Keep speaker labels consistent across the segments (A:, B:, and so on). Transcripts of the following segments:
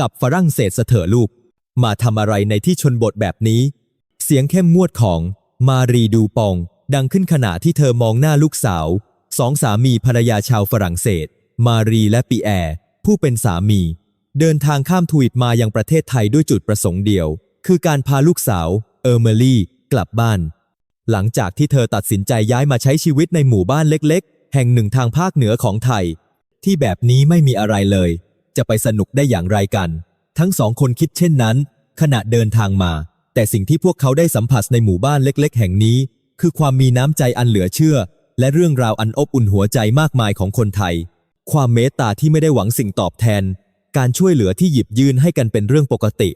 A: กับฝรั่งเศสเสถอลูก มาทำอะไรในที่ชนบทแบบนี้ เสียงเข้มงวดของมารีดูปอง ดังขึ้นขณะที่เธอมองหน้าลูกสาว สองสามีภรรยาชาวฝรั่งเศส มารีและปีแอร์ ผู้เป็นสามี เดินทางข้ามทวีปมายังประเทศไทยด้วยจุดประสงค์เดียว คือการพาลูกสาว เออร์เมลี่ กลับบ้าน หลังจากที่เธอตัดสินใจย้ายมาใช้ชีวิตในหมู่บ้านเล็ก ๆ แห่งหนึ่งทางภาคเหนือของไทย ที่แบบนี้ไม่มีอะไรเลย จะไปสนุกได้อย่างไรกัน ทั้งสองคนคิดเช่นนั้น ขณะเดินทางมา แต่สิ่งที่พวกเขาได้สัมผัสในหมู่บ้านเล็ก ๆ แห่งนี้ คือความมีน้ำใจอันเหลือเชื่อ และเรื่องราวอันอบอุ่นหัวใจมากมายของคนไทย ความเมตตาที่ไม่ได้หวังสิ่งตอบแทน การช่วยเหลือที่หยิบยื่นให้กันเป็นเรื่องปกติ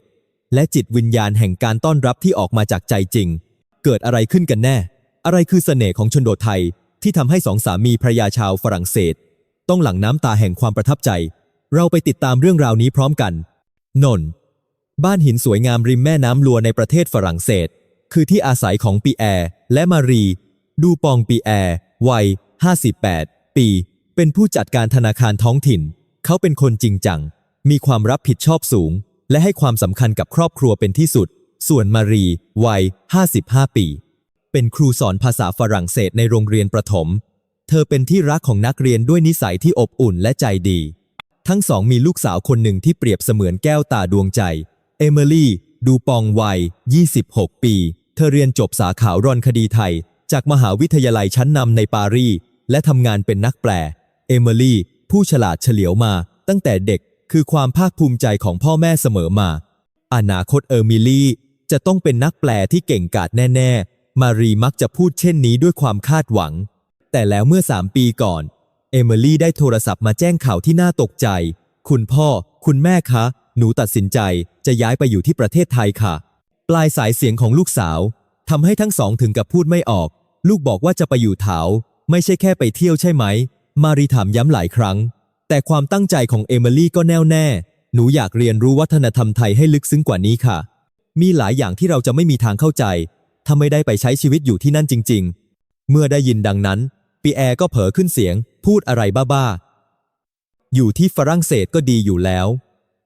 A: และจิตวิญญาณแห่งการต้อนรับที่ออกมาจากใจจริง เกิดอะไรขึ้นกันแน่ อะไรคือเสน่ห์ของชนโดไทยที่ทำให้สองสามีภรรยาชาวฝรั่งเศส ต้องหลั่งน้ำตาแห่งความประทับใจ เราไปติดตามเรื่องราวนี้พร้อมกัน นนท์บ้านหินสวยงามริมแม่น้ำลัวในประเทศฝรั่งเศส คือที่อาศัยของปีแอร์ และมารี ดูปองปีแอร์ วัย 58 ปี เป็นผู้จัดการธนาคารท้องถิ่น เขาเป็นคนจริงจัง มีความรับผิดชอบสูง และให้ความสำคัญกับครอบครัวเป็นที่สุด ส่วนมารี วัย 55 ปี เป็นครูสอนภาษาฝรั่งเศสในโรงเรียนประถม เธอเป็นที่รักของนักเรียนด้วยนิสัยที่อบอุ่นและใจดี ทั้งสองมีลูกสาวคนหนึ่งที่เปรียบเสมือนแก้วตาดวงใจ เอมิลี่ ดูปองวัย 26 ปี เธอเรียนจบสาขารอนคดีไทย จากมหาวิทยาลัยชั้นนำในปารีสและทำงานเป็นนักแปล เอมิลี่ ผู้ฉลาดเฉลียวมาตั้งแต่เด็กคือความภาคภูมิใจของพ่อแม่เสมอมา อนาคตเอมิลี่ จะต้องเป็นนักแปลที่เก่งกาจแน่ ๆ มารีมักจะพูดเช่นนี้ด้วยความคาดหวัง แต่แล้วเมื่อสามปีก่อน เอมิลี่ได้โทรศัพท์มาแจ้งข่าวที่น่าตกใจ คุณพ่อ คุณแม่คะ หนูตัดสินใจจะย้ายไปอยู่ที่ประเทศไทยค่ะ ปลายสายเสียงของลูกสาวทำให้ทั้งสองถึงกับพูดไม่ออก ลูกบอกว่าจะไปอยู่เถาไม่ใช่แค่ไปเที่ยวใช่ไหม มารีถามย้ำหลายครั้ง แต่ความตั้งใจของเอมิลี่ก็แน่วแน่ หนูอยากเรียนรู้วัฒนธรรมไทยให้ลึกซึ้งกว่านี้ค่ะ มีหลายอย่างที่เราจะไม่มีทางเข้าใจ ถ้าไม่ได้ไปใช้ชีวิตอยู่ที่นั่นจริง ๆ เมื่อได้ยินดังนั้นปีแอร์ก็เผลอขึ้นเสียง พูดอะไรบ้าๆ อยู่ที่ฝรั่งเศสก็ดีอยู่แล้ว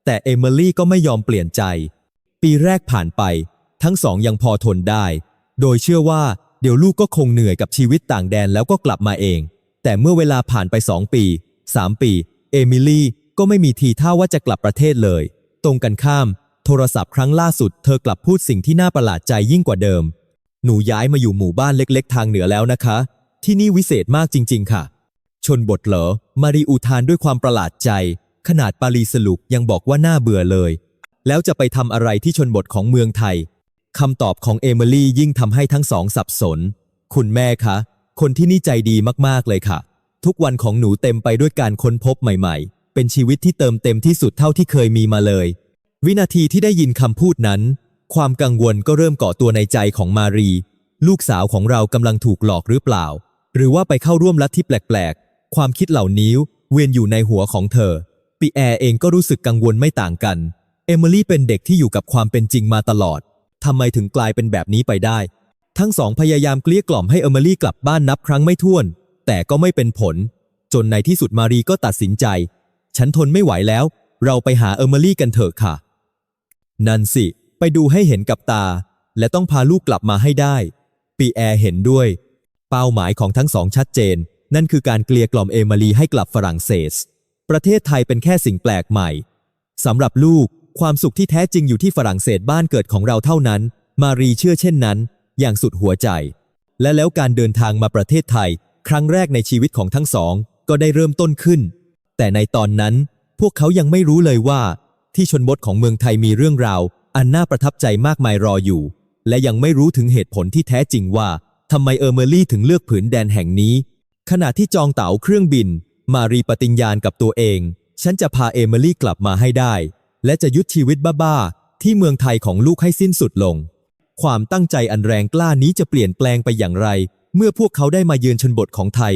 A: แต่เอมิลี่ก็ไม่ยอมเปลี่ยนใจ ปีแรกผ่านไป ทั้งสองยังพอทนได้ โดยเชื่อว่าเดี๋ยวลูกก็คงเหนื่อยกับชีวิตต่างแดนแล้วก็กลับมาเอง แต่เมื่อเวลาผ่านไปสองปีสามปี เอมิลี่ก็ไม่มีทีท่าว่าจะกลับประเทศเลย ตรงกันข้าม โทรศัพท์ครั้งล่าสุด เธอกลับพูดสิ่งที่น่าประหลาดใจยิ่งกว่าเดิม หนูย้ายมาอยู่หมู่บ้านเล็ก ๆ ทางเหนือแล้วนะคะ ที่นี่วิเศษมากจริง ๆ ค่ะ ชนบทเหรอ มารีอุทานด้วยความประหลาดใจ ขนาดปารีสลุกยังบอกว่าน่าเบื่อเลย แล้วจะไปทำอะไรที่ชนบทของเมืองไทยคำตอบของเอมิลี่ยิ่งทำให้ทั้งสองสับสน คุณแม่คะ คนที่นี่ใจดีมากๆเลยค่ะ ทุกวันของหนูเต็มไปด้วยการค้นพบใหม่ๆ เป็นชีวิตที่เติมเต็มที่สุดเท่าที่เคยมีมาเลย วินาทีที่ได้ยินคำพูดนั้น ความกังวลก็เริ่มก่อตัวในใจของมารี ลูกสาวของเรากำลังถูกหลอกหรือเปล่า หรือว่าไปเข้าร่วมลัทธิแปลก ความคิดเหล่านี้เวียนอยู่ในหัวของเธอ ปีแอร์เองก็รู้สึกกังวลไม่ต่างกัน เอมิลี่เป็นเด็กที่อยู่กับความเป็นจริงมาตลอด ทำไมถึงกลายเป็นแบบนี้ไปได้ ทั้งสองพยายามเกลี้ยกล่อมให้เอมิลี่กลับบ้านนับครั้งไม่ถ้วน แต่ก็ไม่เป็นผล จนในที่สุดมารีก็ตัดสินใจ ฉันทนไม่ไหวแล้ว เราไปหาเอมิลี่กันเถอะค่ะ นั่นสิ ไปดูให้เห็นกับตา และต้องพาลูกกลับมาให้ได้ ปีแอร์เห็นด้วย เป้าหมายของทั้งสองชัดเจน นั่นคือการเกลียกล่อมเอมิลีให้กลับฝรั่งเศส ประเทศไทยเป็นแค่สิ่งแปลกใหม่สำหรับลูก ความสุขที่แท้จริงอยู่ที่ฝรั่งเศสบ้านเกิดของเราเท่านั้น มารีเชื่อเช่นนั้น อย่างสุดหัวใจ และแล้วการเดินทางมาประเทศไทย ครั้งแรกในชีวิตของทั้งสอง ก็ได้เริ่มต้นขึ้น แต่ในตอนนั้น พวกเขายังไม่รู้เลยว่า ที่ชนบทของเมืองไทยมีเรื่องราว อันน่าประทับใจมากมายรออยู่ และยังไม่รู้ถึงเหตุผลที่แท้จริงว่าทำไมเออร์เมลี่ถึงเลือกผืนแดนแห่งนี้ ขณะที่จองเต๋าเครื่องบิน มารีปฏิญญาณกับตัวเอง ฉันจะพาเอมิลี่กลับมาให้ได้ และจะยุดชีวิตบ้าๆ ที่เมืองไทยของลูกให้สิ้นสุดลง ความตั้งใจอันแรงกล้านี้จะเปลี่ยนแปลงไปอย่างไร เมื่อพวกเขาได้มาเยือนชนบทของไทย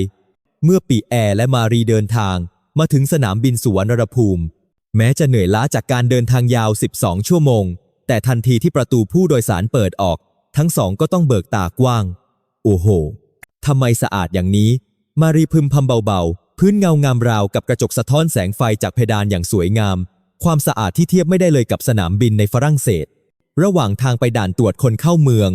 A: เมื่อปีแอร์และมารีเดินทาง มาถึงสนามบินสุวรรณภูมิ แม้จะเหนื่อยล้าจากการเดินทางยาว 12 ชั่วโมง แต่ทันทีที่ประตูผู้โดยสารเปิดออก ทั้งสองก็ต้องเบิกตากว้าง โอ้โหทำไมสะอาดอย่างนี้ มารีพึมพำเบาๆ พื้นเงางามราวกับกระจกสะท้อนแสงไฟจากเพดานอย่างสวยงาม ความสะอาดที่เทียบไม่ได้เลยกับสนามบินในฝรั่งเศส ระหว่างทางไปด่านตรวจคนเข้าเมือง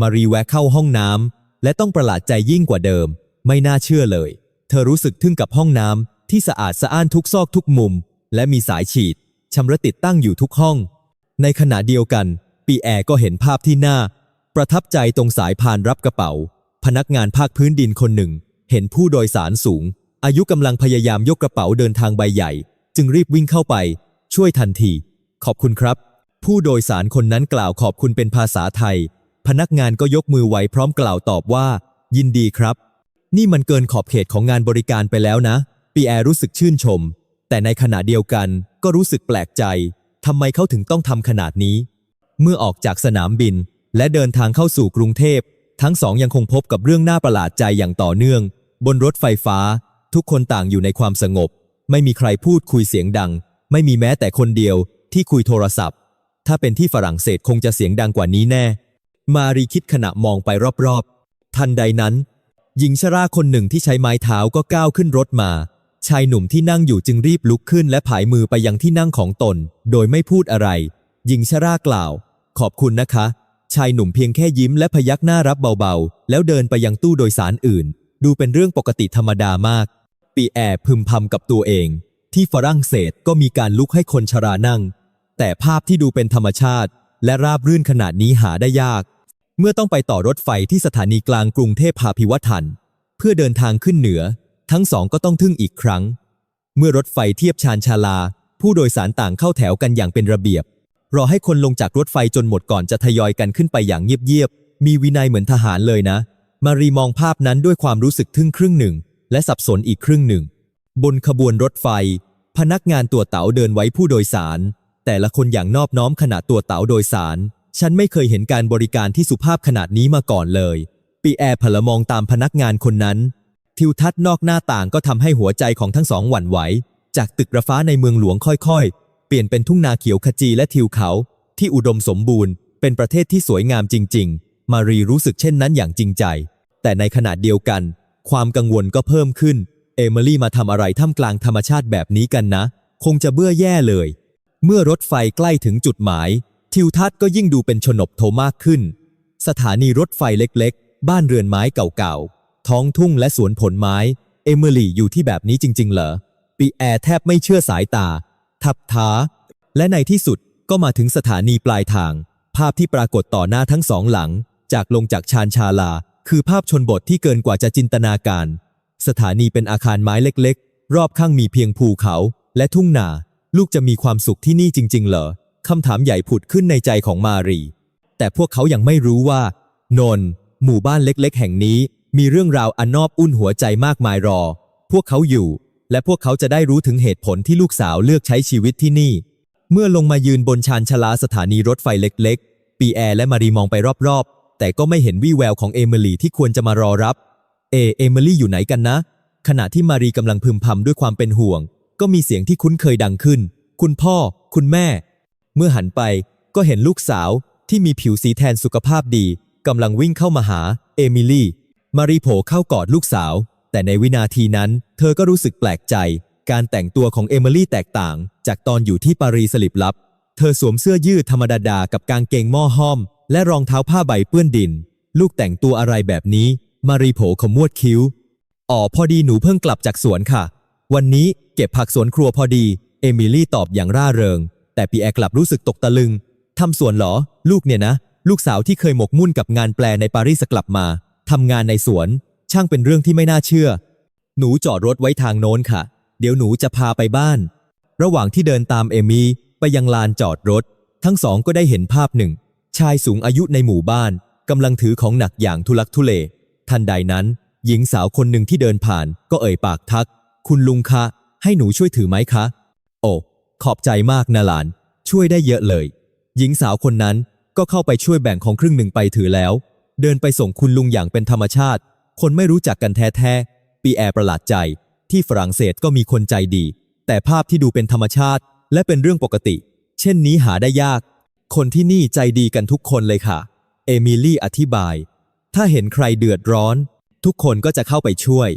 A: มารีแวะเข้าห้องน้ำและต้องประหลาดใจยิ่งกว่าเดิม ไม่น่าเชื่อเลย เธอรู้สึกทึ่งกับห้องน้ำที่สะอาดสะอ้านทุกซอกทุกมุม และมีสายฉีดชำระติดตั้งอยู่ทุกห้อง ในขณะเดียวกัน ปีแอร์ก็เห็นภาพที่น่า ประทับใจตรงสายพานรับกระเป๋า พนักงานภาคพื้นดินคนหนึ่ง เห็นผู้โดยสารสูง อายุกำลังพยายามยกกระเป๋าเดินทางใบใหญ่ จึงรีบวิ่งเข้าไป ช่วยทันที ขอบคุณครับ ผู้โดยสารคนนั้นกล่าวขอบคุณเป็นภาษาไทย พนักงานก็ยกมือไหวพร้อมกล่าวตอบว่า ยินดีครับ นี่มันเกินขอบเขตของงานบริการไปแล้วนะ ปีแอร์รู้สึกชื่นชม แต่ในขณะเดียวกันก็รู้สึกแปลกใจทำไมเขาถึงต้องทำขนาดนี้ เมื่อออกจากสนามบิน และเดินทางเข้าสู่กรุงเทพ ทั้งสองยังคงพบกับเรื่องน่าประหลาดใจอย่างต่อเนื่อง บนรถไฟฟ้า ทุกคนต่างอยู่ในความสงบ ไม่มีใครพูดคุยเสียงดัง ไม่มีแม้แต่คนเดียวที่คุยโทรศัพท์ ถ้าเป็นที่ฝรั่งเศสคงจะเสียงดังกว่านี้แน่ มารีคิดขณะมองไปรอบๆ ทันใดนั้น หญิงชราคนหนึ่งที่ใช้ไม้เท้าก็ก้าวขึ้นรถมา ชายหนุ่มที่นั่งอยู่จึงรีบลุกขึ้นและผายมือไปยังที่นั่งของตน โดยไม่พูดอะไร หญิงชรากล่าว ขอบคุณนะคะ ชายหนุ่มเพียงแค่ยิ้มและพยักหน้ารับเบาๆ แล้วเดินไปยังตู้โดยสารอื่น ดูเป็นเรื่องปกติธรรมดามาก ปีแอร์พึมพำกับตัวเอง ที่ฝรั่งเศสก็มีการลุกให้คนชรานั่ง แต่ภาพที่ดูเป็นธรรมชาติ และราบรื่นขนาดนี้หาได้ยาก เมื่อต้องไปต่อรถไฟที่สถานีกลางกรุงเทพพาพิวัฒน์เพื่อเดินทางขึ้นเหนือ ทั้งสองก็ต้องทึ่งอีกครั้ง เมื่อรถไฟเทียบชานชาลา ผู้โดยสารต่างเข้าแถวกันอย่างเป็นระเบียบ รอให้คนลงจากรถไฟจนหมดก่อนจะทยอยกันขึ้นไปอย่างเงียบๆมีวินัยเหมือนทหารเลยนะ มารีมองภาพนั้นด้วยความรู้สึกทึ่งครึ่งหนึ่ง และสับสนอีกครึ่งหนึ่ง บนขบวนรถไฟ พนักงานตัวเต๋าเดินไว้ผู้โดยสาร แต่ละคนอย่างนอบน้อมขณะตัวเต๋าโดยสาร ฉันไม่เคยเห็นการบริการที่สุภาพขนาดนี้มาก่อนเลย ปีแอร์พลมองตามพนักงานคนนั้น ทิวทัศน์นอกหน้าต่างก็ทำให้หัวใจของทั้งสองหวั่นไหว จากตึกระฟ้าในเมืองหลวงค่อยๆ เปลี่ยนเป็นทุ่งนาเขียวขจีและทิวเขา ที่อุดมสมบูรณ์ เป็นประเทศที่สวยงามจริง ๆ มารีรู้สึกเช่นนั้นอย่างจริงใจ แต่ในขณะเดียวกัน ความกังวลก็เพิ่มขึ้น เอมิลี่มาทำอะไรท่ามกลางธรรมชาติแบบนี้กันนะ คงจะเบื่อแย่เลย เมื่อรถไฟใกล้ถึงจุดหมาย ทิวทัศน์ก็ยิ่งดูเป็นชนบโทมากขึ้น สถานีรถไฟเล็กๆ บ้านเรือนไม้เก่าๆ ท้องทุ่งและสวนผลไม้ เอมิลี่อยู่ที่แบบนี้จริง ๆ เหรอปีแอร์แทบไม่เชื่อสายตา ทับท้า และในที่สุดก็มาถึงสถานีปลายทาง ภาพที่ปรากฏต่อหน้าทั้งสองหลัง จากลงจากชานชาลา คือภาพชนบทที่เกินกว่าจะจินตนาการ สถานีเป็นอาคารไม้เล็กๆ รอบข้างมีเพียงภูเขา และทุ่งนา ลูกจะมีความสุขที่นี่จริง ๆ เหรอคำถามใหญ่ผุดขึ้นในใจของมารี แต่พวกเขายังไม่รู้ว่า นน หมู่บ้านเล็กๆ แห่งนี้ มีเรื่องราวอันนอบอุ่นหัวใจมากมายรอ พวกเขาอยู่ และพวกเขาจะได้รู้ถึงเหตุผลที่ลูกสาวเลือกใช้ชีวิตที่นี่ เมื่อลงมายืนบนชานชาลาสถานีรถไฟเล็ก ๆ ปีแอร์และมารีมองไปรอบๆ แต่ก็ไม่เห็นวี่แววของเอมิลี่ที่ควรจะมารอรับ เอ เอมิลี่อยู่ไหนกันนะ ขณะที่มารีกำลังพึมพำด้วยความเป็นห่วง ก็มีเสียงที่คุ้นเคยดังขึ้น คุณพ่อ คุณแม่ เมื่อหันไปก็เห็นลูกสาวที่มีผิวสีแทนสุขภาพดีกำลังวิ่งเข้ามาหา เอมิลี่ มารีโผล่เข้ากอดลูกสาว แต่ในวินาทีนั้น เธอก็รู้สึกแปลกใจ การแต่งตัวของเอมิลี่แตกต่าง จากตอนอยู่ที่ปารีสสลิบลับ เธอสวมเสื้อยืดธรรมดาๆกับกางเกงหม้อห้อม และรองเท้าผ้าใบเปื้อนดิน ลูกแต่งตัวอะไรแบบนี้ มารีโผขมวดคิ้ว อ๋อพอดีหนูเพิ่งกลับจากสวนค่ะ วันนี้เก็บผักสวนครัวพอดี เอมิลี่ตอบอย่างร่าเริง แต่ปีแอร์กลับรู้สึกตกตะลึง ทำสวนเหรอ ลูกเนี่ยนะ ลูกสาวที่เคยหมกมุ่นกับงานแปลในปารีสกลับมา ทำงานในสวน ช่างเป็นเรื่องที่ไม่น่าเชื่อ หนูจอดรถไว้ทางโน้นค่ะ เดี๋ยวหนูจะพาไปบ้าน ระหว่างที่เดินตามเอมี่ไปยังลานจอดรถ ทั้งสองก็ได้เห็นภาพหนึ่ง ชายสูงอายุในหมู่บ้านกำลังถือของหนักอย่างทุลักทุเล ทันใดนั้น หญิงสาวคนหนึ่งที่เดินผ่าน ก็เอ่ยปากทัก คุณลุงคะ ให้หนูช่วยถือไหมคะ โอ้ขอบใจมากนะหลาน ช่วยได้เยอะเลย หญิงสาวคนนั้นก็เข้าไปช่วยแบ่งของครึ่งหนึ่งไปถือแล้ว เดินไปส่งคุณลุงอย่างเป็นธรรมชาติ คนไม่รู้จักกันแท้ๆปีแอร์ประหลาดใจ ที่ฝรั่งเศสก็มีคนใจดี แต่ภาพที่ดูเป็นธรรมชาติ และเป็นเรื่องปกติ เช่นนี้หาได้ยาก คนที่นี่ใจดีกันทุกคนเลยค่ะ เอมิลี่อธิบาย ถ้าเห็นใครเดือดร้อน ทุกคนก็จะเข้าไปช่วย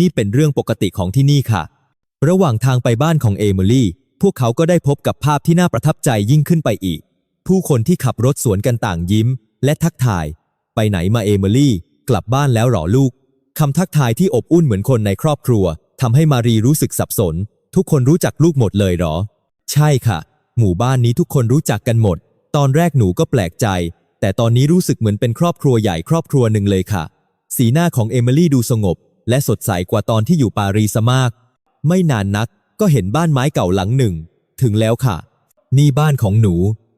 A: นี่เป็นเรื่องปกติของที่นี่ค่ะ ระหว่างทางไปบ้านของเอมิลี่ พวกเขาก็ได้พบกับภาพที่น่าประทับใจยิ่งขึ้นไปอีก ผู้คนที่ขับรถสวนกันต่างยิ้ม และทักทาย ไปไหนมาเอมิลี่ กลับบ้านแล้วหรอลูกคำทักทายที่อบอุ่นเหมือนคนในครอบครัวทำให้มารีรู้สึกสับสน ทุกคนรู้จักลูกหมดเลยหรอ ใช่ค่ะ หมู่บ้านนี้ทุกคนรู้จักกันหมด ตอนแรกหนูก็แปลกใจ แต่ตอนนี้รู้สึกเหมือนเป็นครอบครัวใหญ่ครอบครัวหนึ่งเลยค่ะ สีหน้าของเอมิลี่ดูสงบ และสดใสกว่าตอนที่อยู่ปารีสมาก ไม่นานนักก็เห็นบ้านไม้เก่าหลังหนึ่ง ถึงแล้วค่ะ นี่บ้านของหนู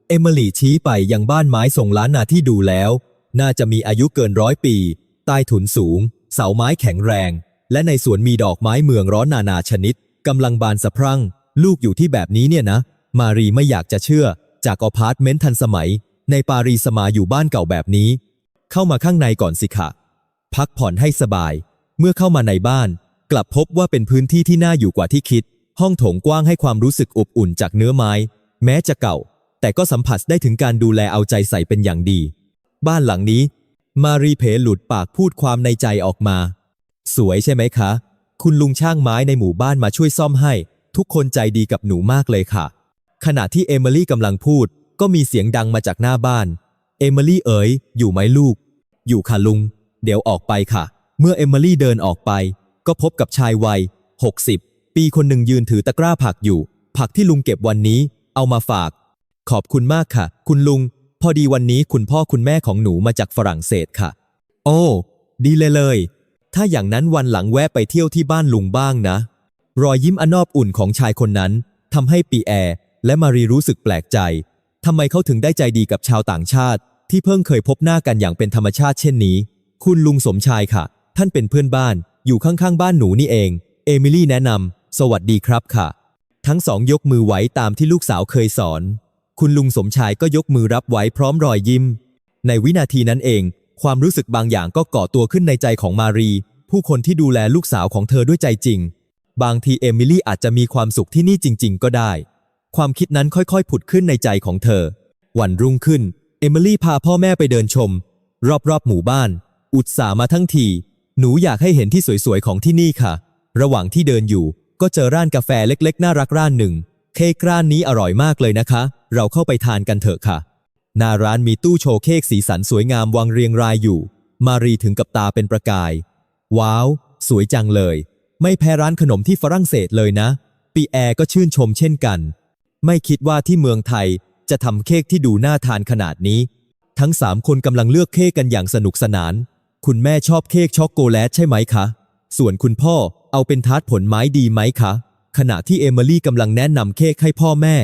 A: เอมิลี่ชี้ไปยังบ้านไม้ทรงล้านนาที่ดูแล้ว น่าจะมีอายุเกินร้อยปี ใต้ถุนสูง เสาไม้แข็งแรง และในสวนมีดอกไม้เมืองร้อนนานาชนิดกำลังบานสะพรั่ง ลูกอยู่ที่แบบนี้เนี่ยนะ มารีไม่อยากจะเชื่อ จากอพาร์ตเมนต์ทันสมัย ในปารีสมาอยู่บ้านเก่าแบบนี้ เข้ามาข้างในก่อนสิคะพักผ่อนให้สบาย เมื่อเข้ามาในบ้าน กลับพบว่าเป็นพื้นที่ที่น่าอยู่กว่าที่คิด ห้องโถงกว้างให้ความรู้สึกอบอุ่นจากเนื้อไม้ แม้จะเก่า แต่ก็สัมผัสได้ถึงการดูแลเอาใจใส่เป็นอย่างดี บ้านหลังนี้ มารีเพหลุดปากพูดความในใจออกมา สวยใช่ไหมคะ คุณลุงช่างไม้ในหมู่บ้านมาช่วยซ่อมให้ ทุกคนใจดีกับหนูมากเลยค่ะ ขณะที่เอมิลี่กำลังพูด ก็มีเสียงดังมาจากหน้าบ้าน เอมิลี่เอ๋ย อยู่ไหมลูก อยู่ค่ะลุง เดี๋ยวออกไปค่ะ เมื่อเอมิลี่เดินออกไป ก็พบกับชายวัย 60 ปีคนหนึ่งยืนถือตะกร้าผักอยู่ ผักที่ลุงเก็บวันนี้ เอามาฝาก ขอบคุณมากค่ะ คุณลุง พอดีวันนี้คุณพ่อคุณแม่ของหนูมาจากฝรั่งเศสค่ะ โอ้ ดีเลยเลย ถ้าอย่างนั้นวันหลังแวะไปเที่ยวที่บ้านลุงบ้างนะ รอยยิ้มอนอบอุ่นของชายคนนั้นทำให้ปีแอร์ และมารีรู้สึกแปลกใจทำไมเขาถึงได้ใจดีกับชาวต่างชาติ ที่เพิ่งเคยพบหน้ากันอย่างเป็นธรรมชาติเช่นนี้ คุณลุงสมชายค่ะ ท่านเป็นเพื่อนบ้าน อยู่ข้างๆ บ้านหนูนี่เอง เอมิลี่แนะนำสวัสดีครับค่ะ ทั้งสองยกมือไว้ตามที่ลูกสาวเคยสอน คุณลุงสมชายก็ยกมือรับไว้พร้อมรอยยิ้ม ในวินาทีนั้นเอง ความรู้สึกบางอย่างก็ก่อตัวขึ้นในใจของมารี ผู้คนที่ดูแลลูกสาวของเธอด้วยใจจริง บางทีเอมิลี่อาจจะมีความสุขที่นี่จริง ๆ ก็ได้ ความคิดนั้นค่อยๆ ผุดขึ้นในใจของเธอ วันรุ่งขึ้น เอมิลี่พาพ่อแม่ไปเดินชม รอบๆหมู่บ้าน อุตส่าห์มาทั้งที หนูอยากให้เห็นที่สวยๆของที่นี่ค่ะ ระหว่างที่เดินอยู่ ก็เจอร้านกาแฟเล็กๆ น่ารักร้านหนึ่ง เค้กร้านนี้อร่อยมากเลยนะคะ เราเข้าไปทานกันเถอะค่ะ หน้าร้านมีตู้โชว์เค้กสีสันสวยงามวางเรียงรายอยู่ มารีถึงกับตาเป็นประกาย ว้าว สวยจังเลย ไม่แพ้ร้านขนมที่ฝรั่งเศสเลยนะ ปีแอร์ก็ชื่นชมเช่นกัน ไม่คิดว่าที่เมืองไทยจะทำเค้กที่ดูน่าทานขนาดนี้ ทั้งสามคนกำลังเลือกเค้กกันอย่างสนุกสนาน คุณแม่ชอบเค้กช็อกโกแลตใช่ไหมคะ ส่วนคุณพ่อเอาเป็นทาร์ตผลไม้ดีไหมคะ ขณะที่เอมิลี่กำลังแนะนำเค้กให้พ่อแม่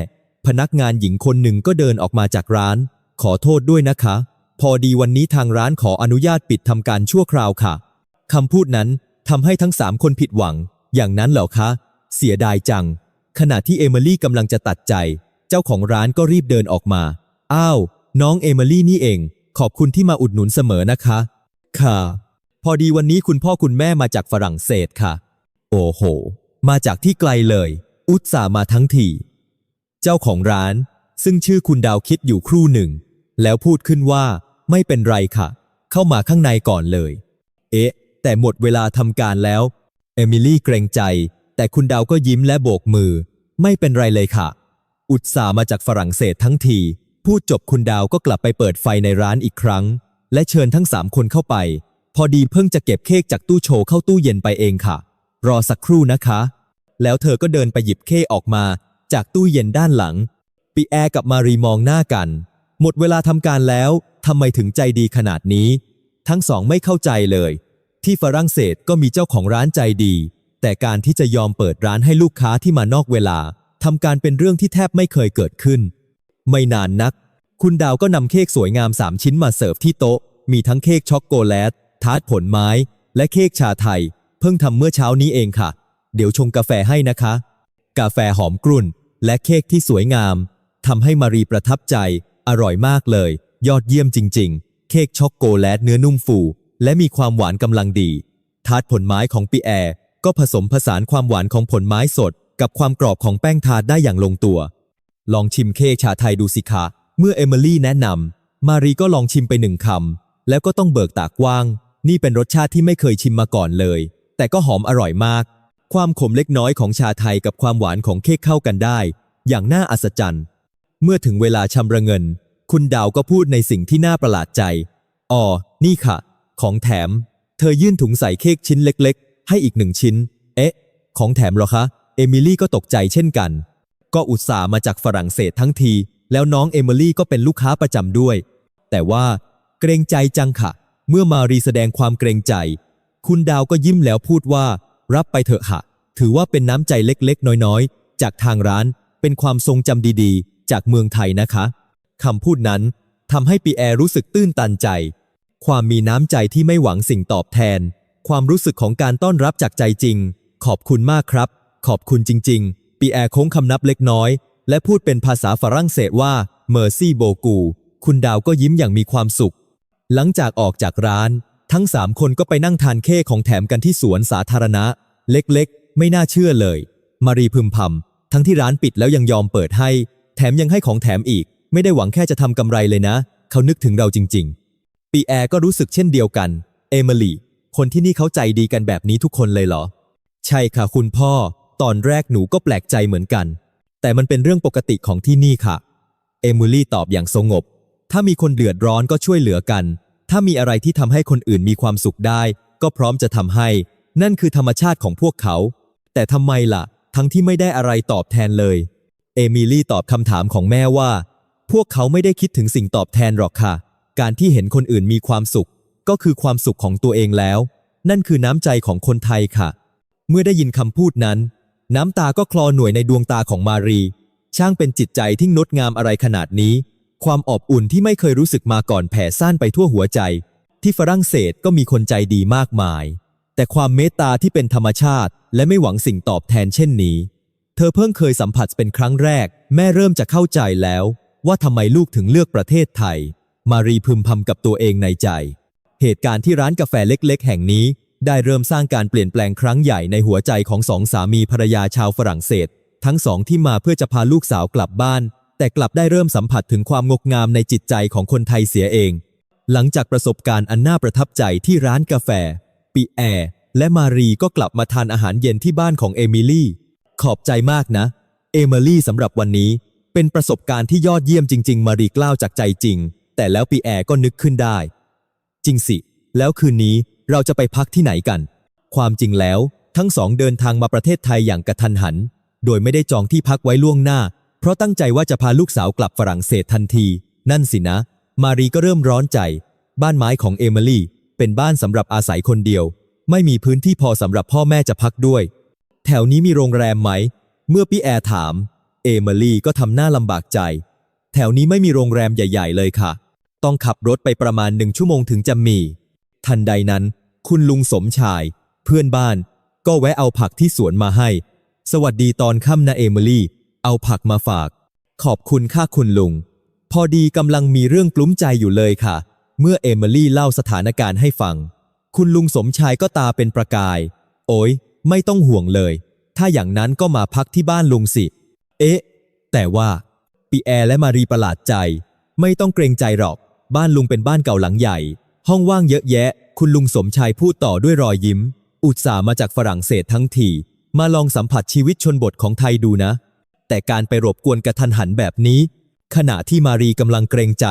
A: พนักงานหญิงคนหนึ่งก็เดินออกมาจากร้าน ขอโทษด้วยนะคะ พอดีวันนี้ทางร้านขออนุญาตปิดทำการชั่วคราวค่ะคำพูดนั้นทำให้ทั้งสามคนผิดหวัง อย่างนั้นเหรอคะ เสียดายจัง ขณะที่เอมิลี่กำลังจะตัดใจ เจ้าของร้านก็รีบเดินออกมา อ้าว น้องเอมิลี่นี่เอง ขอบคุณที่มาอุดหนุนเสมอนะคะ ค่ะ พอดีวันนี้คุณพ่อคุณแม่มาจากฝรั่งเศสค่ะ โอ้โห มาจากที่ไกลเลย อุตส่าห์มาทั้งทีเจ้าของร้าน ซึ่งชื่อคุณดาวคิดอยู่ครู่หนึ่ง แล้วพูดขึ้นว่า ไม่เป็นไรค่ะ เข้ามาข้างในก่อนเลย เอ๊ะ แต่หมดเวลาทำการแล้ว เอมิลี่เกรงใจ แต่คุณดาวก็ยิ้มและโบกมือ ไม่เป็นไรเลยค่ะ อุตส่าห์มาจากฝรั่งเศสทั้งที พูดจบคุณดาวก็กลับไปเปิดไฟในร้านอีกครั้ง และเชิญทั้งสามคนเข้าไป พอดีเพิ่งจะเก็บเค้กจากตู้โชว์เข้าตู้เย็นไปเองค่ะ รอสักครู่นะคะ แล้วเธอก็เดินไปหยิบเค้กออกมา จากตู้เย็นด้านหลัง ปีแอร์กับมารีมองหน้ากัน หมดเวลาทำการแล้วทำไมถึงใจดีขนาดนี้ ทั้งสองไม่เข้าใจเลย ที่ฝรั่งเศสก็มีเจ้าของร้านใจดี แต่การที่จะยอมเปิดร้านให้ลูกค้าที่มานอกเวลาทำการเป็นเรื่องที่แทบไม่เคยเกิดขึ้น ไม่นานนัก คุณดาวก็นำเค้กสวยงามสามชิ้นมาเสิร์ฟที่โต๊ะ มีทั้งเค้กช็อกโกแลต ทาร์ตผลไม้ และเค้กชาไทย เพิ่งทำเมื่อเช้านี้เองค่ะ เดี๋ยวชงกาแฟให้นะคะ กาแฟหอมกรุ่น และเค้กที่สวยงามทำให้มารีประทับใจ อร่อยมากเลย ยอดเยี่ยมจริง ๆ เค้กช็อกโกแลตเนื้อนุ่มฟู และมีความหวานกำลังดี ทาร์ตผลไม้ของปีแอร์ ก็ผสมผสานความหวานของผลไม้สด กับความกรอบของแป้งทาได้อย่างลงตัว ลองชิมเค้กชาไทยดูสิคะ เมื่อเอมิลี่แนะนำมารีก็ลองชิมไปหนึ่งคำแล้วก็ต้องเบิกตากว้าง นี่เป็นรสชาติที่ไม่เคยชิมมาก่อนเลย แต่ก็หอมอร่อยมาก ความขมเล็กน้อยของชาไทยกับความหวานของเค้กเข้ากันได้ อย่างน่าอัศจรรย์ เมื่อถึงเวลาชำระเงิน คุณดาวก็พูดในสิ่งที่น่าประหลาดใจอ๋อนี่ค่ะ ของแถม เธอยื่นถุงใส่เค้กชิ้นเล็ก ให้อีกหนึ่งชิ้น เอ๊ะ ของแถมเหรอคะ เอมิลี่ก็ตกใจเช่นกัน ก็อุตส่าห์มาจากฝรั่งเศสทั้งที แล้วน้องเอมิลี่ก็เป็นลูกค้าประจำด้วย แต่ว่าเกรงใจจังค่ะ เมื่อมารีแสดงความเกรงใจ คุณดาวก็ยิ้มแล้วพูดว่า รับไปเถอะค่ะ ถือว่าเป็นน้ำใจเล็กๆ น้อยๆ จากทางร้าน เป็นความทรงจำดีๆ จากเมืองไทยนะคะคำพูดนั้นทำให้ปีแอร์รู้สึกตื้นตันใจ ความมีน้ำใจที่ไม่หวังสิ่งตอบแทน ความรู้สึกของการต้อนรับจากใจจริง ขอบคุณมากครับ ขอบคุณจริง ๆ ปีแอร์โค้งคำนับเล็กน้อย และพูดเป็นภาษาฝรั่งเศสว่า Merci beaucoup คุณดาวก็ยิ้มอย่างมีความสุข หลังจากออกจากร้าน ทั้งสามคนก็ไปนั่งทานเค้กของแถมกันที่สวนสาธารณะ เล็กๆ ไม่น่าเชื่อเลย มารีพึมพำทั้งที่ร้านปิดแล้วยังยอมเปิดให้ แถมยังให้ของแถมอีก ไม่ได้หวังแค่จะทำกำไรเลยนะ เขานึกถึงเราจริง ๆ ปีแอร์ก็รู้สึกเช่นเดียวกัน เอมิลี่ คนที่นี่เขาใจดีกันแบบนี้ทุกคนเลยเหรอ ใช่ค่ะคุณพ่อ ตอนแรกหนูก็แปลกใจเหมือนกัน แต่มันเป็นเรื่องปกติของที่นี่ค่ะ เอมิลี่ตอบอย่างสงบ ถ้ามีคนเดือดร้อนก็ช่วยเหลือกัน ถ้ามีอะไรที่ทำให้คนอื่นมีความสุขได้ ก็พร้อมจะทำให้ นั่นคือธรรมชาติของพวกเขา แต่ทำไมล่ะ ทั้งที่ไม่ได้อะไรตอบแทนเลย เอมิลี่ตอบคำถามของแม่ว่า พวกเขาไม่ได้คิดถึงสิ่งตอบแทนหรอกค่ะ การที่เห็นคนอื่นมีความสุข ก็คือความสุขของตัวเองแล้ว นั่นคือน้ำใจของคนไทยค่ะ เมื่อได้ยินคำพูดนั้น น้ำตาก็คลอหน่วยในดวงตาของมารี ช่างเป็นจิตใจที่งดงามอะไรขนาดนี้ ความอบอุ่นที่ไม่เคยรู้สึกมาก่อนแผ่ซ่านไปทั่วหัวใจ ที่ฝรั่งเศสก็มีคนใจดีมากมาย แต่ความเมตตาที่เป็นธรรมชาติ และไม่หวังสิ่งตอบแทนเช่นนี้ เธอเพิ่งเคยสัมผัสเป็นครั้งแรก แม่เริ่มจะเข้าใจแล้ว ว่าทำไมลูกถึงเลือกประเทศไทย มารีพึมพำกับตัวเองในใจ เหตุการณ์ที่ร้านกาแฟเล็ก ๆ แห่งนี้ ได้เริ่มสร้างการเปลี่ยนแปลงครั้งใหญ่ในหัวใจของสองสามีภรรยาชาวฝรั่งเศส ทั้งสองที่มาเพื่อจะพาลูกสาวกลับบ้าน แต่กลับได้เริ่มสัมผัสถึงความงกงามในจิตใจของคนไทยเสียเอง หลังจากประสบการณ์อันน่าประทับใจที่ร้านกาแฟปีแอร์และมารีก็กลับมาทานอาหารเย็นที่บ้านของเอมิลี่ ขอบใจมากนะ เอมิลี่สำหรับวันนี้ เป็นประสบการณ์ที่ยอดเยี่ยมจริง ๆ มารีกล้าวจากใจจริง แต่แล้วปีแอร์ก็นึกขึ้นได้ จริงสิ แล้วคืนนี้เราจะไปพักที่ไหนกัน ความจริงแล้วทั้งสองเดินทางมาประเทศไทยอย่างกระทันหัน โดยไม่ได้จองที่พักไว้ล่วงหน้า เพราะตั้งใจว่าจะพาลูกสาวกลับฝรั่งเศสทันที นั่นสินะ มารีก็เริ่มร้อนใจ บ้านไม้ของเอมิลี่เป็นบ้านสำหรับอาศัยคนเดียว ไม่มีพื้นที่พอสำหรับพ่อแม่จะพักด้วย แถวนี้มีโรงแรมไหม เมื่อพี่แอร์ถาม เอมิลี่ก็ทำหน้าลำบากใจ แถวนี้ไม่มีโรงแรมใหญ่ ๆ เลยค่ะ ต้องขับรถไปประมาณหนึ่งชั่วโมงถึงจะมี ทันใดนั้น คุณลุงสมชาย เพื่อนบ้าน ก็แวะเอาผักที่สวนมาให้ สวัสดีตอนค่ำนะเอมิลี่ เอาผักมาฝาก ขอบคุณค่าคุณลุง พอดีกำลังมีเรื่องกลุ้มใจอยู่เลยค่ะ เมื่อเอมิลี่เล่าสถานการณ์ให้ฟัง คุณลุงสมชายก็ตาเป็นประกาย โอ้ยไม่ต้องห่วงเลย ถ้าอย่างนั้นก็มาพักที่บ้านลุงสิ เอ๊ะ แต่ว่าปีแอร์และมารีประหลาดใจ ไม่ต้องเกรงใจหรอก บ้านลุงเป็นบ้านเก่าหลังใหญ่ ห้องว่างเยอะแยะ คุณลุงสมชายพูดต่อด้วยรอยยิ้ม อุตส่าห์มาจากฝรั่งเศสทั้งทีมาลองสัมผัสชีวิตชนบทของไทยดูนะ แต่การไปรบกวนกระทันหันแบบนี้ ขณะที่มารีกำลังเกรงใจ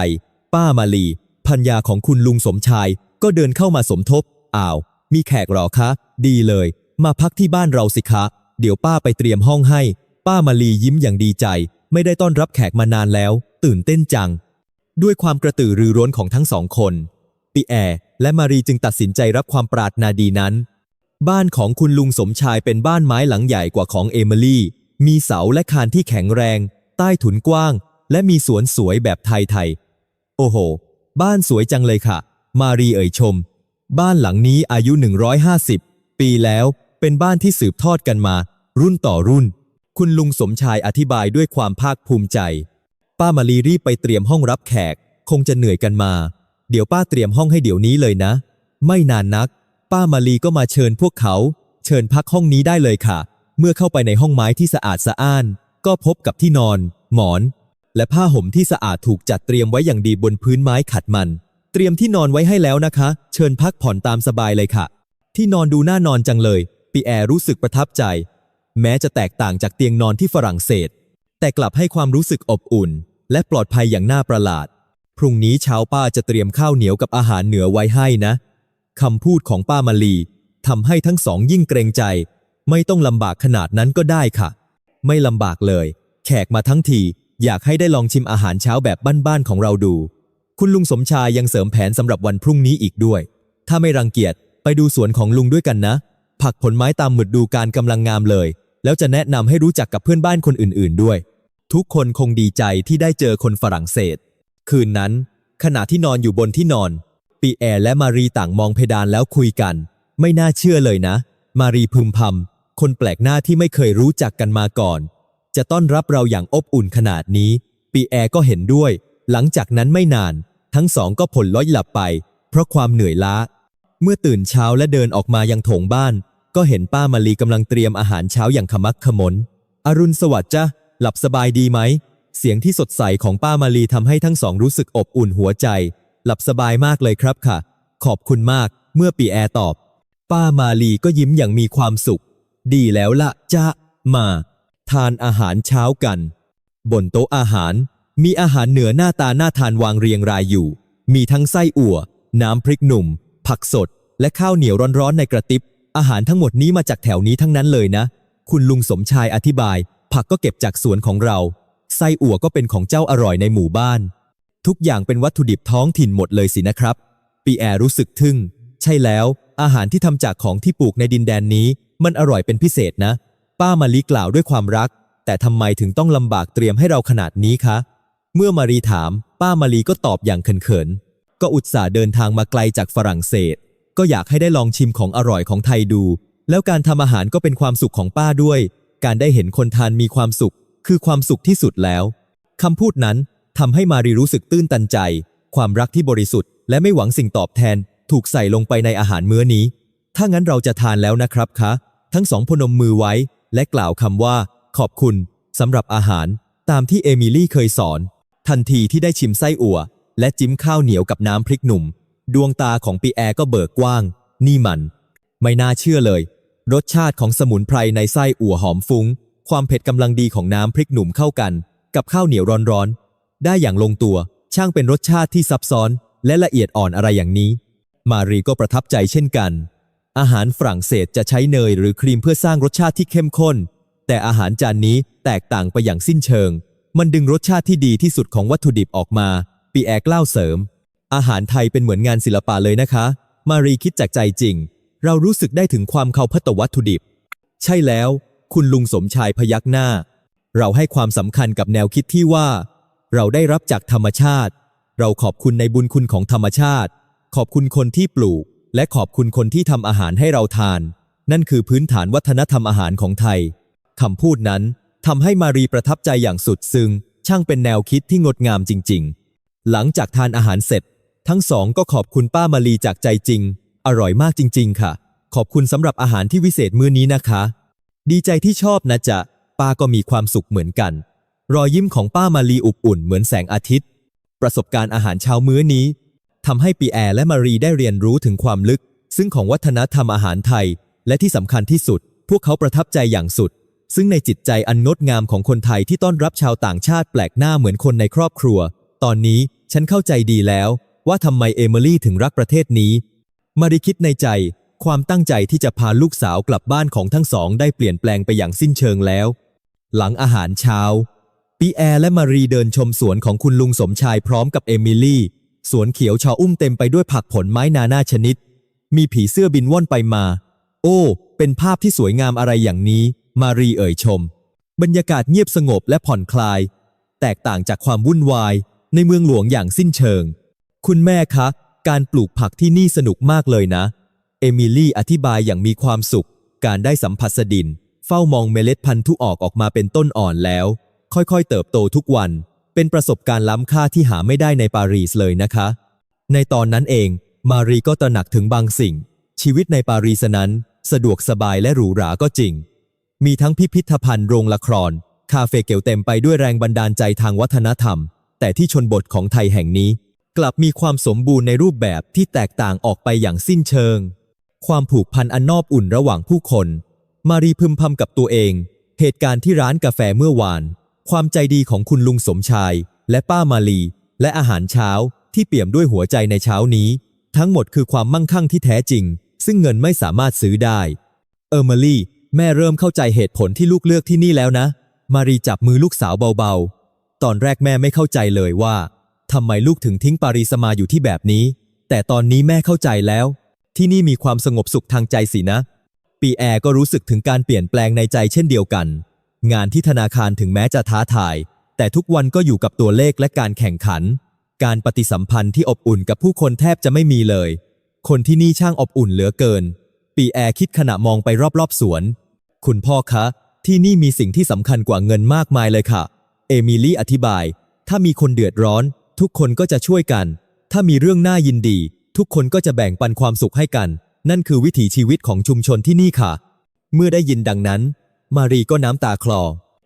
A: ป้ามาลีพัญญาของคุณลุงสมชาย ก็เดินเข้ามาสมทบอ้าว มีแขกหรอคะ ดีเลย มาพักที่บ้านเราสิคะ เดี๋ยวป้าไปเตรียมห้องให้ ป้ามาลียิ้มอย่างดีใจ ไม่ได้ต้อนรับแขกมานานแล้ว ตื่นเต้นจัง ด้วยความกระตือรือร้นของทั้งสองคนปีแอร์และมารีจึงตัดสินใจรับความปรารถนาดีนั้น บ้านของคุณลุงสมชายเป็นบ้านไม้หลังใหญ่กว่าของเอมิลี่ มีเสาและคานที่แข็งแรง ใต้ถุนกว้าง และมีสวนสวยแบบไทยๆ โอ้โห บ้านสวยจังเลยค่ะ มารีเอ่ยชม บ้านหลังนี้อายุ 150 ปีแล้ว เป็นบ้านที่สืบทอดกันมา รุ่นต่อรุ่น คุณลุงสมชายอธิบายด้วยความภาคภูมิใจ ป้ามารีรีบไปเตรียมห้องรับแขก คงจะเหนื่อยกันมา เดี๋ยวป้าเตรียมห้องให้เดี๋ยวนี้เลยนะ ไม่นานนัก ป้ามารีก็มาเชิญพวกเขา เชิญพักห้องนี้ได้เลยค่ะ เมื่อเข้าไปในห้องไม้ที่สะอาดสะอ้าน ก็พบกับที่นอน หมอน และผ้าห่มที่สะอาดถูกจัดเตรียมไว้อย่างดีบนพื้นไม้ขัดมัน เตรียมที่นอนไว้ให้แล้วนะคะ เชิญพักผ่อนตามสบายเลยค่ะ ที่นอนดูน่านอนจังเลย ปีแอร์รู้สึกประทับใจ แม้จะแตกต่างจากเตียงนอนที่ฝรั่งเศส แต่กลับให้ความรู้สึกอบอุ่น และปลอดภัยอย่างน่าประหลาด พรุ่งนี้เช้าป้าจะเตรียมข้าวเหนียวกับอาหารเหนือไว้ให้นะคำพูดของป้ามาลีทำให้ทั้งสองยิ่งเกรงใจ ไม่ต้องลำบากขนาดนั้นก็ได้ค่ะ ไม่ลำบากเลย แขกมาทั้งที อยากให้ได้ลองชิมอาหารเช้าแบบบ้านๆของเราดู คุณลุงสมชายยังเสริมแผนสำหรับวันพรุ่งนี้อีกด้วย ถ้าไม่รังเกียจไปดูสวนของลุงด้วยกันนะ ผักผลไม้ตามหมุดดูการกำลังงามเลย แล้วจะแนะนำให้รู้จักกับเพื่อนบ้านคนอื่น ๆด้วย ทุกคนคงดีใจที่ได้เจอคนฝรั่งเศส คืนนั้น ขณะที่นอนอยู่บนที่นอน ปีแอร์และมารีต่างมองเพดานแล้วคุยกัน ไม่น่าเชื่อเลยนะ มารีพึมพำคนแปลกหน้าที่ไม่เคยรู้จักกันมาก่อน จะต้อนรับเราอย่างอบอุ่นขนาดนี้ ปีแอร์ก็เห็นด้วย หลังจากนั้นไม่นาน ทั้งสองก็ผลล้อยหลับไป เพราะความเหนื่อยล้า เมื่อตื่นเช้าและเดินออกมายังโถงบ้าน ก็เห็นป้ามาลีกำลังเตรียมอาหารเช้าอย่างขมักขมนอรุณสวัสดิ์จ้ะ หลับสบายดีไหม เสียงที่สดใสของป้ามาลีทำให้ทั้งสองรู้สึกอบอุ่นหัวใจ หลับสบายมากเลยครับค่ะ ขอบคุณมาก เมื่อปีแอร์ตอบ ป้ามาลีก็ยิ้มอย่างมีความสุข ดีแล้วละจ้ะมา ทานอาหารเช้ากัน บนโต๊ะอาหาร มีอาหารเหนือหน้าตาน่าทานวางเรียงรายอยู่ มีทั้งไส้อั่ว น้ำพริกหนุ่ม ผักสด และข้าวเหนียวร้อนๆในกระติบอาหารทั้งหมดนี้มาจากแถวนี้ทั้งนั้นเลยนะ คุณลุงสมชายอธิบาย ผักก็เก็บจากสวนของเรา ไส้อั่วก็เป็นของเจ้าอร่อยในหมู่บ้าน ทุกอย่างเป็นวัตถุดิบท้องถิ่นหมดเลยสินะครับ ปีแอร์รู้สึกทึ่ง ใช่แล้ว อาหารที่ทำจากของที่ปลูกในดินแดนนี้ มันอร่อยเป็นพิเศษนะ ป้ามาลีกล่าวด้วยความรัก แต่ทำไมถึงต้องลำบากเตรียมให้เราขนาดนี้คะ เมื่อมารีถาม ป้ามาลีก็ตอบอย่างเขินๆ ก็อุตส่าห์เดินทางมาไกลจากฝรั่งเศส ก็อยากให้ได้ลองชิมของอร่อยของไทยดู แล้วการทำอาหารก็เป็นความสุขของป้าด้วย การได้เห็นคนทานมีความสุข คือความสุขที่สุดแล้วคำพูดนั้นทำให้มารีรู้สึกตื้นตันใจ ความรักที่บริสุทธิ์และไม่หวังสิ่งตอบแทน ถูกใส่ลงไปในอาหารมื้อนี้ ถ้างั้นเราจะทานแล้วนะครับคะ ทั้งสองพนมมือไว้ และกล่าวคำว่า ขอบคุณสำหรับอาหาร ตามที่เอมิลี่เคยสอน ทันทีที่ได้ชิมไส้อั่ว และจิ้มข้าวเหนียวกับน้ำพริกหนุ่ม ดวงตาของปีแอร์ก็เบิกกว้าง นี่มัน ไม่น่าเชื่อเลย รสชาติของสมุนไพรในไส้อั่วหอมฟุง้ง ความเผ็ดกำลังดีของน้ำพริกหนุ่มเข้ากัน กับข้าวเหนียวร้อนๆ ได้อย่างลงตัว ช่างเป็นรสชาติที่ซับซ้อนและละเอียดอ่อนอะไรอย่างนี้ มารีก็ประทับใจเช่นกัน อาหารฝรั่งเศสจะใช้เนยหรือครีมเพื่อสร้างรสชาติที่เข้มข้น แต่อาหารจานนี้แตกต่างไปอย่างสิ้นเชิง มันดึงรสชาติที่ดีที่สุดของวัตถุดิบออกมา ปีแอร์กล่าเสริม อาหารไทยเป็นเหมือนงานศิลปะเลยนะคะ มารีคิดจากใจจริง เรารู้สึกได้ถึงความเขาพัตวัตถุดิบ ใช่แล้ว คุณลุงสมชายพยักหน้า เราให้ความสำคัญกับแนวคิดที่ว่า เราได้รับจากธรรมชาติ เราขอบคุณในบุญคุณของธรรมชาติ ขอบคุณคนที่ปลูก และขอบคุณคนที่ทำอาหารให้เราทาน นั่นคือพื้นฐานวัฒนธรรมอาหารของไทยคำพูดนั้นทำให้มารีประทับใจอย่างสุดซึ้งช่างเป็นแนวคิดที่งดงามจริง ๆ หลังจากทานอาหารเสร็จ ทั้งสองก็ขอบคุณป้ามารีจากใจจริง อร่อยมากจริง ๆ ค่ะ ขอบคุณสำหรับอาหารที่วิเศษมื้อนี้นะคะ ดีใจที่ชอบนะจ๊ะป้าก็มีความสุขเหมือนกัน รอยยิ้มของป้ามารีอบอุ่นเหมือนแสงอาทิตย์ ประสบการณ์อาหารเช้ามื้อนี้ทำให้ปีแอร์และมารีได้เรียนรู้ถึงความลึก ซึ่งของวัฒนธรรมอาหารไทย และที่สำคัญที่สุด พวกเขาประทับใจอย่างสุด ซึ่งในจิตใจอันงดงามของคนไทยที่ต้อนรับชาวต่างชาติแปลกหน้าเหมือนคนในครอบครัว ตอนนี้ฉันเข้าใจดีแล้ว ว่าทำไมเอมิลี่ถึงรักประเทศนี้ มารีคิดในใจ ความตั้งใจที่จะพาลูกสาวกลับบ้านของทั้งสองได้เปลี่ยนแปลงไปอย่างสิ้นเชิงแล้ว หลังอาหารเช้าปีแอร์และมารีเดินชมสวนของคุณลุงสมชายพร้อมกับเอมิลี่ สวนเขียวชออุ้มเต็มไปด้วยผักผลไม้นานาชนิด มีผีเสื้อบินว่อนไปมา โอ้ เป็นภาพที่สวยงามอะไรอย่างนี้ มารีเอ่ยชม บรรยากาศเงียบสงบและผ่อนคลาย แตกต่างจากความวุ่นวาย ในเมืองหลวงอย่างสิ้นเชิง คุณแม่คะ การปลูกผักที่นี่สนุกมากเลยนะ เอมิลี่อธิบายอย่างมีความสุข การได้สัมผัสดิน เฝ้ามองเมล็ดพันธุ์ทุออกออกมาเป็นต้นอ่อนแล้ว ค่อยๆ เติบโตทุกวัน เป็นประสบการณ์ล้ำค่าที่หาไม่ได้ในปารีสเลยนะคะ ในตอนนั้นเอง มารีก็ตระหนักถึงบางสิ่ง ชีวิตในปารีสนั้น สะดวกสบายและหรูหราก็จริง มีทั้งพิพิธภัณฑ์โรงละคร คาเฟ่เก๋วเต็มไปด้วยแรงบันดาลใจทางวัฒนธรรม แต่ที่ชนบทของไทยแห่งนี้ กลับมีความสมบูรณ์ในรูปแบบที่แตกต่างออกไปอย่างสิ้นเชิง ความผูกพันอันนอบอุ่นระหว่างผู้คน มารีพึมพำกับตัวเอง เหตุการณ์ที่ร้านกาแฟเมื่อวาน ความใจดีของคุณลุงสมชาย และป้ามาลี และอาหารเช้าที่เปี่ยมด้วยหัวใจในเช้านี้ ทั้งหมดคือความมั่งคั่งที่แท้จริง ซึ่งเงินไม่สามารถซื้อได้เออร์มลี่แม่เริ่มเข้าใจเหตุผลที่ลูกเลือกที่นี่แล้วนะ มารีจับมือลูกสาวเบาๆ ตอนแรกแม่ไม่เข้าใจเลยว่า ทำไมลูกถึงทิ้งปารีสมาอยู่ที่แบบนี้ แต่ตอนนี้แม่เข้าใจแล้ว ที่นี่มีความสงบสุขทางใจสินะ ปีแอร์ก็รู้สึกถึงการเปลี่ยนแปลงในใจเช่นเดียวกัน งานที่ธนาคารถึงแม้จะท้าทาย แต่ทุกวันก็อยู่กับตัวเลขและการแข่งขัน การปฏิสัมพันธ์ที่อบอุ่นกับผู้คนแทบจะไม่มีเลย คนที่นี่ช่างอบอุ่นเหลือเกิน ปีแอร์คิดขณะมองไปรอบๆสวน คุณพ่อคะ ที่นี่มีสิ่งที่สำคัญกว่าเงินมากมายเลยค่ะ เอมิลี่อธิบาย ถ้ามีคนเดือดร้อน ทุกคนก็จะช่วยกัน ถ้ามีเรื่องน่ายินดี ทุกคนก็จะแบ่งปันความสุขให้กัน นั่นคือวิถีชีวิตของชุมชนที่นี่ค่ะ เมื่อได้ยินดังนั้น มารีก็น้ำตาคลอ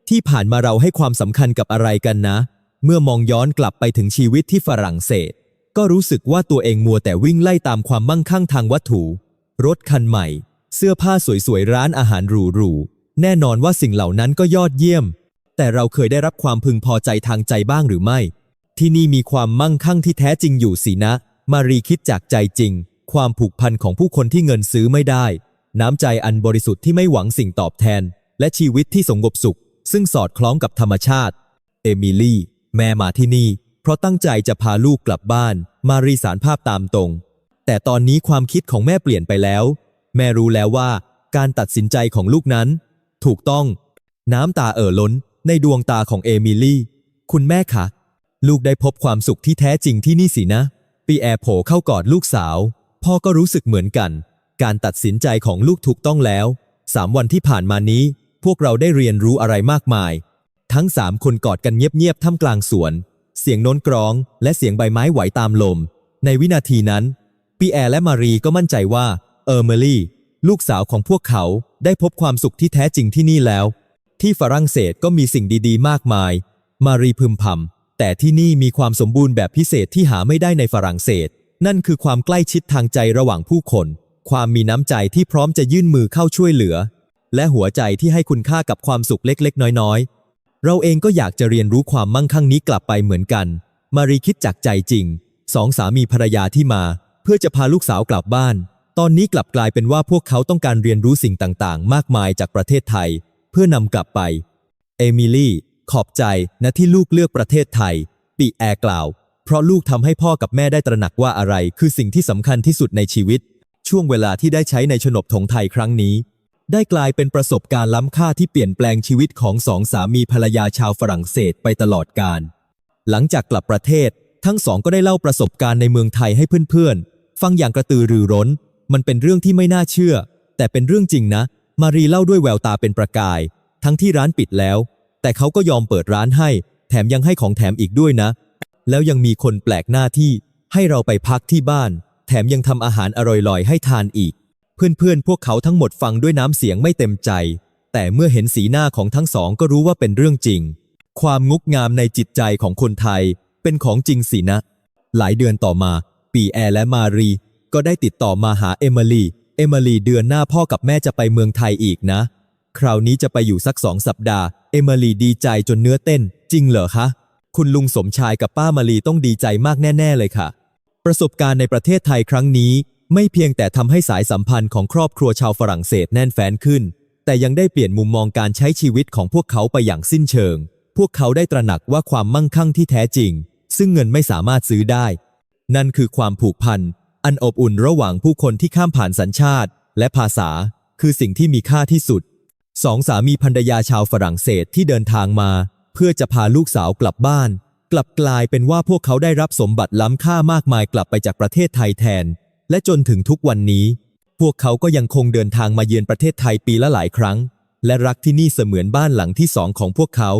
A: ที่ผ่านมาเราให้ความสำคัญกับอะไรกันนะ เมื่อมองย้อนกลับไปถึงชีวิตที่ฝรั่งเศส ก็รู้สึกว่าตัวเองมัวแต่วิ่งไล่ตามความมั่งคั่งทางวัตถุ รถคันใหม่ เสื้อผ้าสวยๆร้านอาหารหรูๆแน่นอนว่าสิ่งเหล่านั้นก็ยอดเยี่ยม แต่เราเคยได้รับความพึงพอใจทางใจบ้างหรือไม่ ที่นี่มีความมั่งคั่งที่แท้จริงอยู่สินะ มารีคิดจากใจจริง ความผูกพันของผู้คนที่เงินซื้อไม่ได้ น้ำใจอันบริสุทธิ์ที่ไม่หวังสิ่งตอบแทน และชีวิตที่สงบสุข ซึ่งสอดคล้องกับธรรมชาติ เอมิลี่ แม่มาที่นี่ เพราะตั้งใจจะพาลูกกลับบ้าน มารีสารภาพตามตรง แต่ตอนนี้ความคิดของแม่เปลี่ยนไปแล้ว แม่รู้แล้วว่า การตัดสินใจของลูกนั้น ถูกต้อง น้ำตาเอ่อล้นในดวงตาของเอมิลี่ คุณแม่คะ ลูกได้พบความสุขที่แท้จริงที่นี่สินะ ปีแอร์โผเข้ากอดลูกสาว พ่อก็รู้สึกเหมือนกัน การตัดสินใจของลูกถูกต้องแล้วสามวันที่ผ่านมานี้ พวกเราได้เรียนรู้อะไรมากมาย ทั้งสามคนกอดกันเงียบๆท่ามกลางสวน เสียงโน้นกรอง และเสียงใบไม้ไหวตามลม ในวินาทีนั้น ปีแอร์และมารีก็มั่นใจว่า เออร์เมลี่ ลูกสาวของพวกเขาได้พบความสุขที่แท้จริงที่นี่แล้ว ที่ฝรั่งเศสก็มีสิ่งดีๆ มากมาย มารีพึมพำ แต่ที่นี่มีความสมบูรณ์แบบพิเศษที่หาไม่ได้ในฝรั่งเศส นั่นคือความใกล้ชิดทางใจระหว่างผู้คน ความมีน้ำใจที่พร้อมจะยื่นมือเข้าช่วยเหลือ และหัวใจที่ให้คุณค่ากับความสุขเล็กๆ น้อยๆ เราเองก็อยากจะเรียนรู้ความมั่งคั่งนี้กลับไปเหมือนกัน มารีคิดจากใจจริง สองสามีภรรยาที่มา เพื่อจะพาลูกสาวกลับบ้าน ตอนนี้กลับกลายเป็นว่าพวกเขาต้องการเรียนรู้สิ่งต่างๆ มากมายจากประเทศไทย เพื่อนำกลับไป เอมิลี่ ขอบใจนะที่ลูกเลือกประเทศไทย ปีแอร์กล่าว เพราะลูกทำให้พ่อกับแม่ได้ตระหนักว่าอะไร คือสิ่งที่สำคัญที่สุดในชีวิต ช่วงเวลาที่ได้ใช้ในชนบธงไทยครั้งนี้ ได้กลายเป็นประสบการณ์ล้ำค่าที่เปลี่ยนแปลงชีวิตของสองสามีภรรยาชาวฝรั่งเศสไปตลอดกาลหลังจากกลับประเทศ ทั้งสองก็ได้เล่าประสบการณ์ในเมืองไทยให้เพื่อนๆ ฟังอย่างกระตือรือร้น มันเป็นเรื่องที่ไม่น่าเชื่อ แต่เป็นเรื่องจริงนะ มารีเล่าด้วยแววตาเป็นประกาย ทั้งที่ร้านปิดแล้ว แต่เขาก็ยอมเปิดร้านให้ แถมยังให้ของแถมอีกด้วยนะ แล้วยังมีคนแปลกหน้าที่ ให้เราไปพักที่บ้าน แถมยังทำอาหารอร่อยๆให้ทานอีก เพื่อนๆ พวกเขาทั้งหมดฟังด้วยน้ำเสียงไม่เต็มใจ แต่เมื่อเห็นสีหน้าของทั้งสองก็รู้ว่าเป็นเรื่องจริง ความงุกงามในจิตใจของคนไทย เป็นของจริงสินะ หลายเดือนต่อมา ปีแอร์และมารี ก็ได้ติดต่อมาหาเอมิลีเอมิลีเดือนหน้าพ่อกับแม่จะไปเมืองไทยอีกนะ คราวนี้จะไปอยู่สักสองสัปดาห์ เอมิลีดีใจจนเนื้อเต้น จริงเหรอคะ คุณลุงสมชายกับป้ามารีต้องดีใจมากแน่ ๆ เลยค่ะ ประสบการณ์ในประเทศไทยครั้งนี้ ไม่เพียงแต่ทำให้สายสัมพันธ์ของครอบครัวชาวฝรั่งเศสแน่นแฟ้นขึ้น แต่ยังได้เปลี่ยนมุมมองการใช้ชีวิตของพวกเขาไปอย่างสิ้นเชิง พวกเขาได้ตระหนักว่าความมั่งคั่งที่แท้จริง ซึ่งเงินไม่สามารถซื้อได้ นั่นคือความผูกพัน อันอบอุ่นระหว่างผู้คนที่ข้ามผ่านสัญชาติ และภาษา คือสิ่งที่มีค่าที่สุด สองสามีภรรยาชาวฝรั่งเศสที่เดินทางมา เพื่อจะพาลูกสาวกลับบ้าน กลับกลายเป็นว่าพวกเขาได้รับสมบัติล้ำค่ามากมายกลับไปจากประเทศไทยแทน และจนถึงทุกวันนี้ พวกเขาก็ยังคงเดินทางมาเยือนประเทศไทยปีละหลายครั้ง และรักที่นี่เสมือนบ้านหลังที่สองของพวกเขา